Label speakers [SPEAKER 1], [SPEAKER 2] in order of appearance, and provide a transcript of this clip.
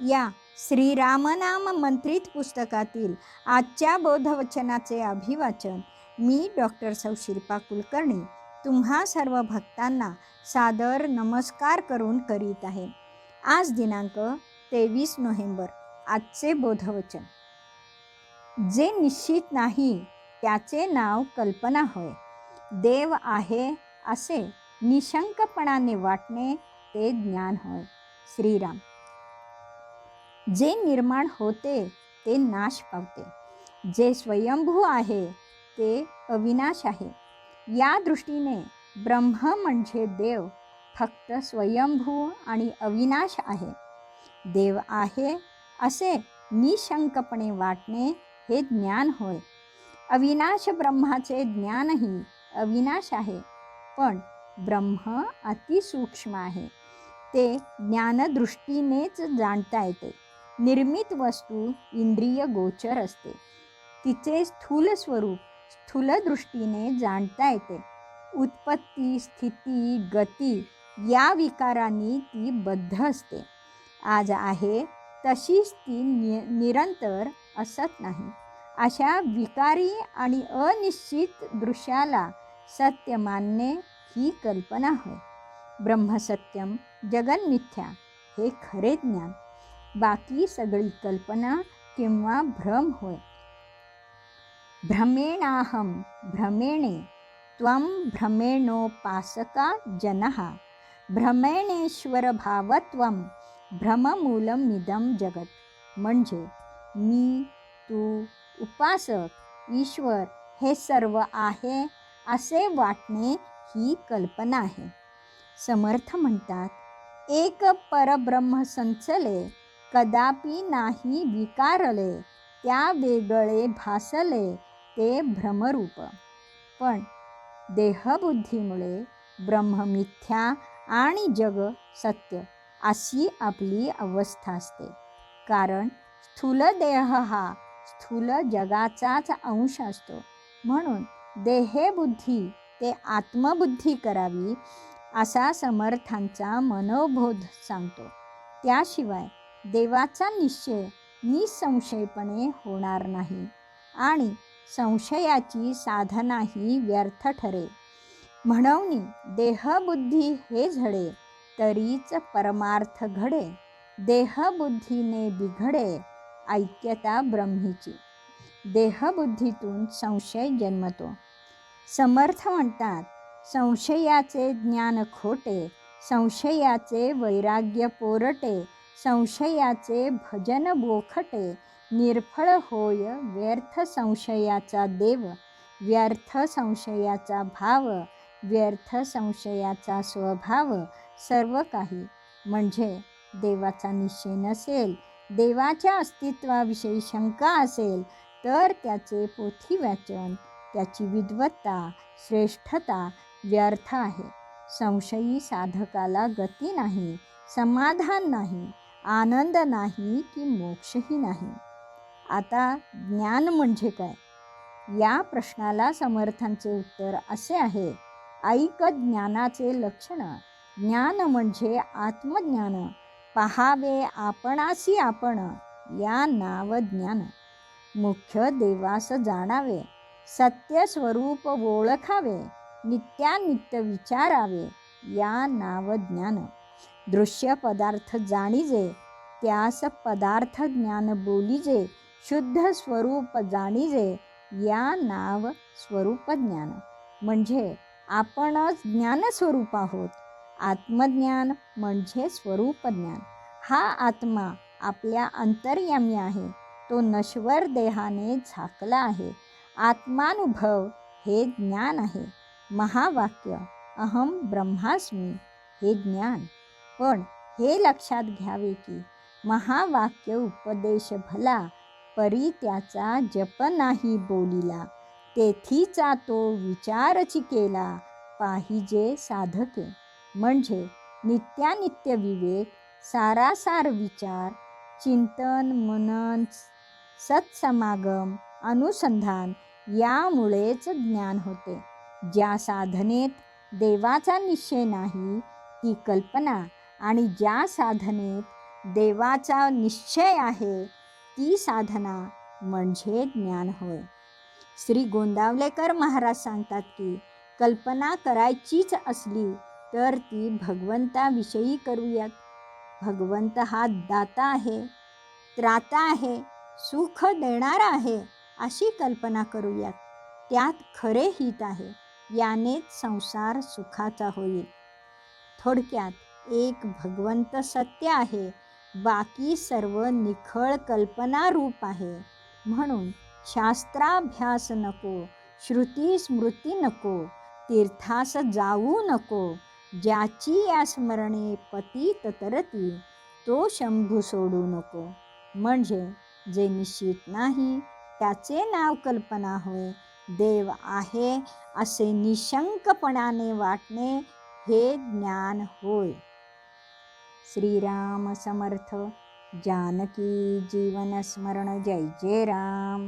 [SPEAKER 1] या श्रीरामनाम मंत्रित पुस्तकातील आजच्या बोधवचनाचे अभिवाचन मी डॉक्टर सौ शिल्पा कुलकर्णी तुम्हा सर्व भक्तांना सादर नमस्कार करून करीत आहे. आज दिनांक तेवीस नोव्हेंबर आजचे बोधवचन. जे निश्चित नाही त्याचे नाव कल्पना होय. देव आहे असे निशंकपणाने वाटणे ते ज्ञान होय. श्रीराम. जे निर्माण होते ते नाश पावते. जे स्वयंभू आहे ते अविनाश आहे. या दृष्टीने ब्रह्म म्हणजे देव फक्त स्वयंभू आणि अविनाश आहे. देव आहे असे निशंकपणे वाटणे हे ज्ञान होय. अविनाश ब्रह्माचे ज्ञानही अविनाश आहे. पण ब्रह्म अतिसूक्ष्म आहे. ते ज्ञानदृष्टीनेच जाणता येते. निर्मित वस्तू इंद्रिय गोचर असते. तिचे स्थूल स्वरूप स्थूल दृष्टीने जाणता येते. उत्पत्ती स्थिती गती या विकारांनी ती बद्ध असते. आज आहे तशीच ती नि निरंतर असत नाही. अशा विकारी आणि अनिश्चित दृश्याला सत्य मानणे ही कल्पना होय. ब्रह्मसत्यम जगन्मिथ्या हे खरे ज्ञान. बाकी सगळी कल्पना किंवा भ्रम होय. भ्रमेणाहम भ्रमेणे त्वं भ्रमेणोपासका जनः. भ्रमेणेश्वर भावत्वं भ्रममूलम मिदम जगत. म्हणजे मी तू उपासक ईश्वर हे सर्व आहे असे वाटणे ही कल्पना आहे. समर्थ म्हणतात एक परब्रह्म संचले कदापि नाही विकारले त्या वेगळे भासले ते भ्रमरूप. पण देहबुद्धीमुळे ब्रह्ममिथ्या आणि जग सत्य अशी आपली अवस्था असते. कारण स्थूल देह हा स्थूल जगाचाच अंश असतो. म्हणून देहबुद्धी ते आत्मबुद्धी करावी असा समर्थांचा मनोबोध सांगतो. त्याशिवाय देवाचा निश्चय निसंशयपणे होणार नाही आणि संशयाची साधनाही व्यर्थ ठरे. म्हणून देहबुद्धी हे झडे तरीच परमार्थ घडे. देहबुद्धीने बिघडे ऐक्यता ब्रह्मीची. देहबुद्धीतून संशय जन्मतो. समर्थ म्हणतात संशयाचे ज्ञान खोटे संशयाचे वैराग्य पोरटे संशयाचे भजन बोखटे निर्फळ होय व्यर्थ संशयाचा देव व्यर्थ संशयाचा भाव व्यर्थ संशयाचा स्वभाव सर्व काही. म्हणजे देवाचा निश्चय नसेल देवाच्या अस्तित्वाविषयी शंका असेल तर त्याचे पोथी वाचन त्याची विद्वत्ता श्रेष्ठता व्यर्थ आहे. संशयी साधकाला गती नाही समाधान नाही. आनंद नाही की मोक्षही नाही. आता ज्ञान म्हणजे काय? या प्रश्नाला समर्थांचे उत्तर असे आहे. ऐक ज्ञानाचे लक्षण. ज्ञान म्हणजे आत्मज्ञान. पहावे आपणासी आपण. या नाव ज्ञान. मुख्य देवास जाणावे. सत्य स्वरूप ओळखावे. नित्यानित्य विचारावे. या नाव ज्ञान. दृश्य पदार्थ जाणीजे त्यास पदार्थ ज्ञान बोलीजे शुद्ध स्वरूप जाणीजे या नाव स्वरूप ज्ञान. म्हणजे आपणच ज्ञानस्वरूप आहोत. आत्मज्ञान म्हणजे स्वरूप ज्ञान. हा आत्मा आपल्या अंतर्यामी आहे. तो नश्वर देहाने झाकला आहे. आत्मानुभव हे ज्ञान आहे. महावाक्य अहम ब्रह्मास्मी हे ज्ञान. पण हे लक्षात घ्यावे की महावाक्य उपदेश भला परी त्याचा जप नाही बोलिला. तेथीचा तो विचारची केला पाहिजे साधके. म्हणजे नित्यानित्य विवेक सारासार विचार चिंतन मनन सत्समागम अनुसंधान यामुळेच ज्ञान होते. ज्या साधनेत देवाचा निश्चय नाही ती कल्पना आणि ज्या साधनेत देवाचा निश्चय आहे ती साधना म्हणजे ज्ञान होय. श्री गोंदावलेकर महाराज सांगतात की कल्पना करायचीच असली तर ती भगवंताविषयी करूयात. भगवंत हा दाता आहे त्राता आहे सुख देणारा आहे अशी कल्पना करूयात. त्यात खरे हित आहे यानेच संसार सुखाचा होईल. थोडक्यात एक भगवंत सत्य आहे. बाकी सर्व निखळ कल्पना रूप आहे. म्हणून शास्त्राभ्यास नको श्रुती स्मृती नको तीर्थास जाऊ नको ज्याची या स्मरणे पतीत तरती तो शंभू सोडू नको. म्हणजे जे निश्चित नाही त्याचे नाव कल्पना होय. देव आहे असे निशंकपणाने वाटणे हे ज्ञान होय. श्रीराम समर्थ जानकी जीवन स्मरण जय जय राम।